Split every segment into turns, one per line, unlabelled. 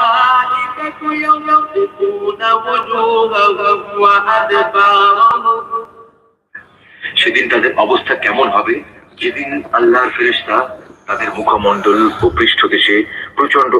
والملائكة يضربون وجوههم وأدبارهم
সেদিন তাদের অবস্থা কেমন হবে যেদিন আল্লাহর ফেরেশতা তাদের মুখমণ্ডল ও পৃষ্ঠদেশে প্রচন্ড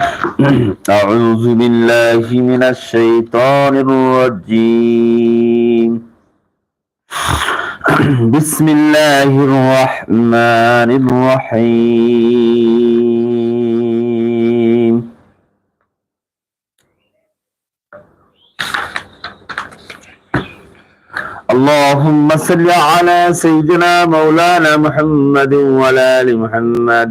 أعوذ بالله من الشيطان الرجيم. بسم الله الرحمن الرحيم. اللهم صل على سيدنا مولانا محمد وعلى آل محمد.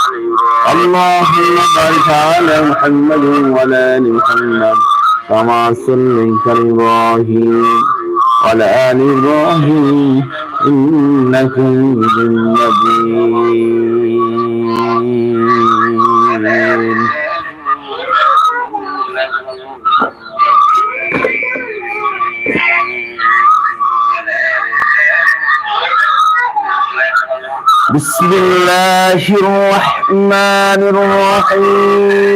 اللهم بارك على محمد وعلى آل محمد كما صليت على إبراهيم وعلى آل إبراهيم إنك حميد مجيد. بسم الله الرحمن الرحيم.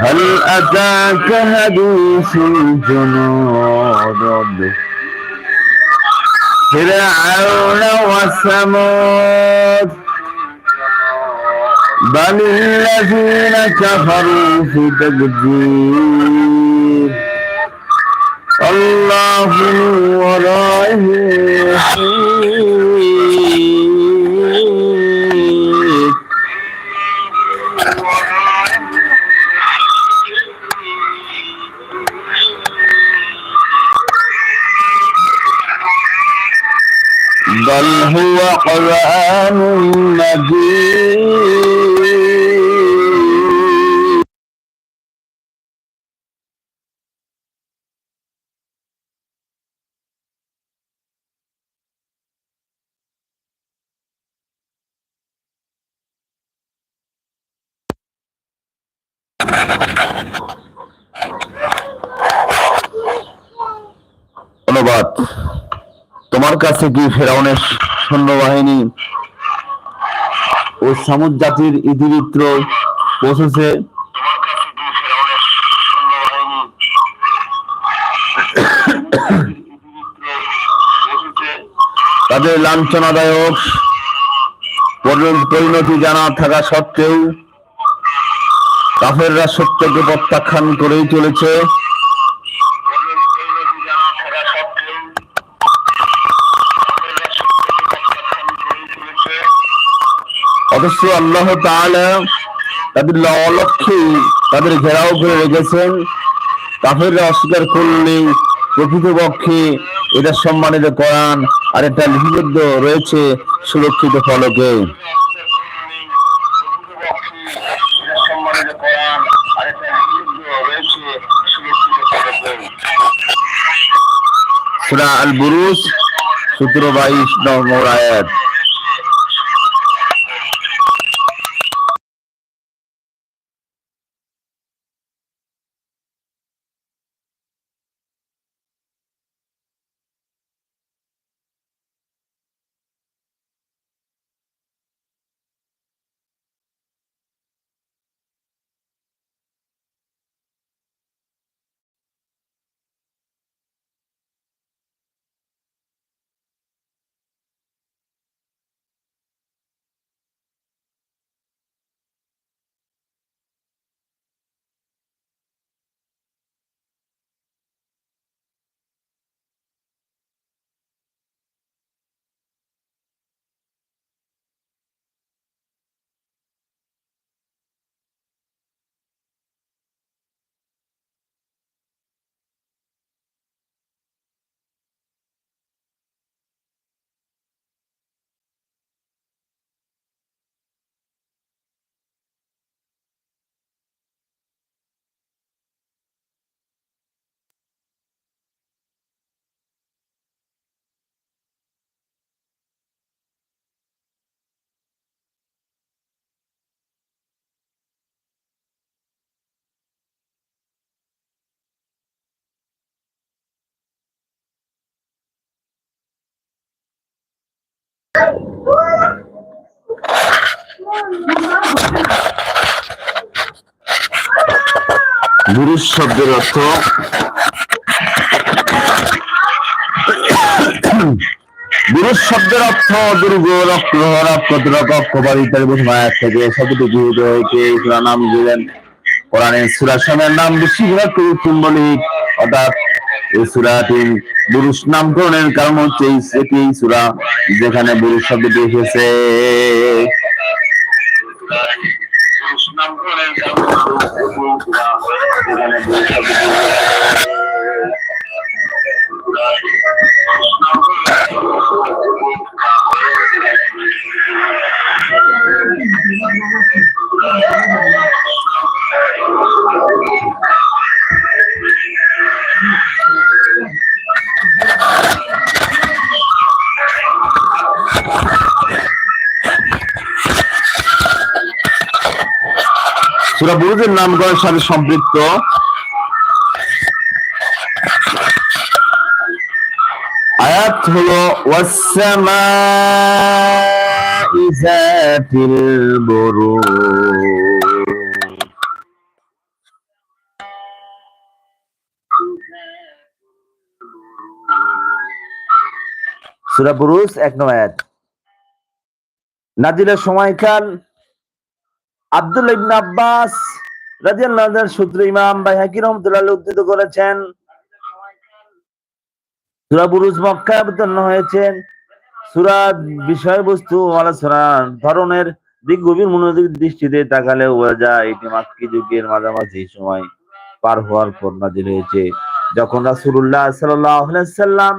هل أتاك حديث الجنود؟ فرعون وثمود. بل الذين كفروا في تكذيب. الله ورائه. بل هو قرآن مجيد. অনুবাদ তোমার কাছে কি ফেরাউনের সৈন্যবাহিনী ও সামুদ জাতির ইতিবৃত্ত পৌঁছেছে? তাদের লাঞ্ছনাদায়ক পরি- পরিণতি জানা থাকা সত্ত্বেও কাফেররা সত্যকে প্রত্যাখ্যান করেই চলেছে। অথচ আল্লাহ তাদের অলক্ষ্যে তাদের ঘেরাও করে রেখেছেন। কাফেররা অস্বীকার করলে প্রকৃতপক্ষে এটা সম্মানিত কোরআন আর এটা লিপিবদ্ধ রয়েছে সুরক্ষিত ফলকে। সূরা আল বুরুজ সতেরো বাইশ নম্বর আয়াত। বুরুজ শব্দের অর্থ বুরুজ শব্দের অর্থ দুর্গ রক্ত ইত্যাদি থেকে শব্দটি গৃহীত হয়েছে নাম দিলেন। কোরআনের সূরা সময়ের নাম বেশিরভাগ সিম্বলিক অর্থাৎ এই সুরাটি বুরুষ নামকরণের কারণ হচ্ছে এই সুরা যেখানে বুরুষ শব্দটি এসেছে। সূরা বুরুজের নামকরণের সাথে সম্পৃক্ত। আয়াত হলো বুরুজ। সূরা বুরুজ, এক নম্বর আয়াত। নাজিলের সময়কাল আব্দুল ইবনে আব্বাস রাদিয়াল্লাহু আনহু সূত্র ইমাম বাইহাকি রাহমাতুল্লাহ উদ্ধৃত করেছেন। সূরা বুরুজ মক্কায় অবতীর্ণ হয়েছে সূরা বিষয়বস্তু আলোচনা ধরনের দিক গভীর মনোযোগ দৃষ্টিতে তাকালে বোঝা যায়, এটি মাক্কি যুগের মাঝামাঝি সময় পার হওয়ার পর নাজিল হয়েছে। যখন আলাইহি সাল্লাম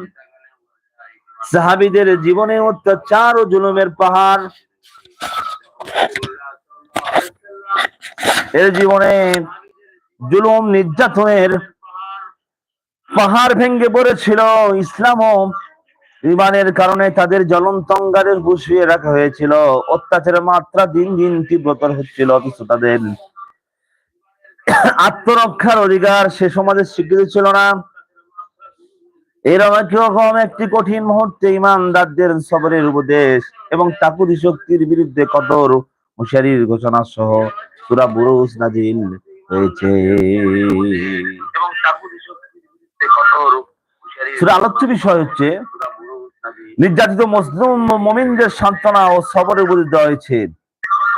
সাহাবিদের জীবনে অত্যাচার ও জুলুমের পাহাড় এর জীবনে জুলুম, নির্যাতনের পাহাড় ভেঙ্গে পড়েছিল ইসলাম ইমানের কারণে তাদের জ্বলন্ত অঙ্গারের বসিয়ে রাখা হয়েছিল। অত্যাচারের মাত্রা দিন দিন তীব্রতর হচ্ছিল, অথচ তাদের আত্মরক্ষার অধিকার সে সমাজের স্বীকৃতি ছিল না। এরকম একটি কঠিন মুহূর্তে ইমানদারদের সবরের উপদেশ এবং তাকুদি শক্তির বিরুদ্ধে কঠোর হুঁশিয়ারির ঘোষণা সহ সূরা বুরুজ নাজিল হয়েছে। সূরা আলোচ্য বিষয় হচ্ছে নির্যাতিত মুসলিম মুমিনদের সান্ত্বনা ও সবরের উপদেশ দেওয়া হয়েছে।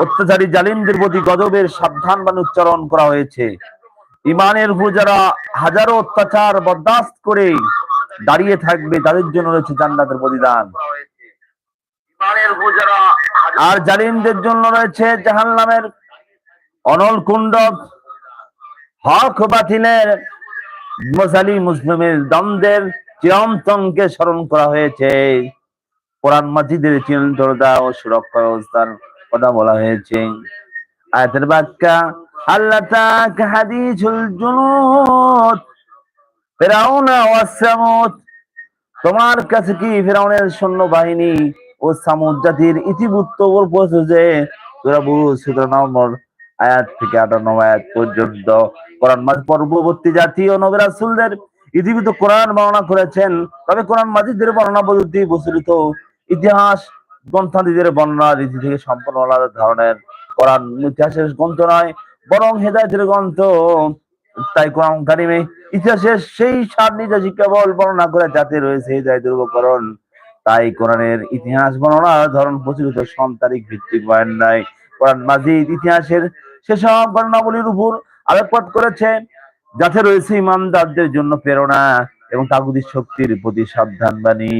অত্যাচারী জালিমদের প্রতি গজবের সাবধান বাণী উচ্চারণ করা হয়েছে। ইমানের উপর যারা হাজারো অত্যাচার বরদাস্ত করে দাঁড়িয়ে থাকবে তাদের জন্য রয়েছে জান্নাতের প্রতিদান। আর জালিমদের জন্য রয়েছে জাহান্নামের অনল কুণ্ড হক বাতিলের মজালি মুসলিমের দ্বন্দ্বের চিরন্তনকে স্মরণ করা হয়েছে। কোরআন মাজিদের চিরন্তরতা ও সুরক্ষা ব্যবস্থার কথা বলা হয়েছে। আয়াতের বাক্যা আল্লাহ তাক জুনুদ, ফেরাউনা ওয়াস সামুদ, তোমার কাছে কি ফেরাউনের সৈন্য বাহিনী ও সামুদ জাতির ইতিবৃত্ত সূরা বুরুজ 17 নম্বর আয়াত থেকে 58 নম্বর আয়াত পর্যন্ত কোরআন মাজিদ পূর্ববর্তী জাতি ও নবী রাসূলদের ইতিবৃত্ত কোরআন বর্ণনা করেছেন। তবে কোরআন মাজিদের বর্ণনা পদ্ধতি বস্তুত ইতিহাস গ্রন্থাদিদের বর্ণনা রীতি থেকে সম্পূর্ণ আলাদা ধরনের। কোরআন ইতিহাসের গ্রন্থ নয়, বরং হেদায়েতের গ্রন্থ। তাই কোরআন কারিমে ইতিহাসের সেই সার নিজে কেবল বর্ণনা করে যাতে রয়েছে হেদায়েতের উপকরণ। তাই কোরআনের ইতিহাস বর্ণনা ধরন প্রচলিত সন্তারিক ভিত্তিক বয়ান নাই কোরআন মাজিদ ইতিহাসের সেসব ঘটনাবলীর উপর আলোকপাত করেছে যাতে রয়েছে ইমানদারদের জন্য প্রেরণা এবং তাগুদি শক্তির প্রতি সাবধান বাণী।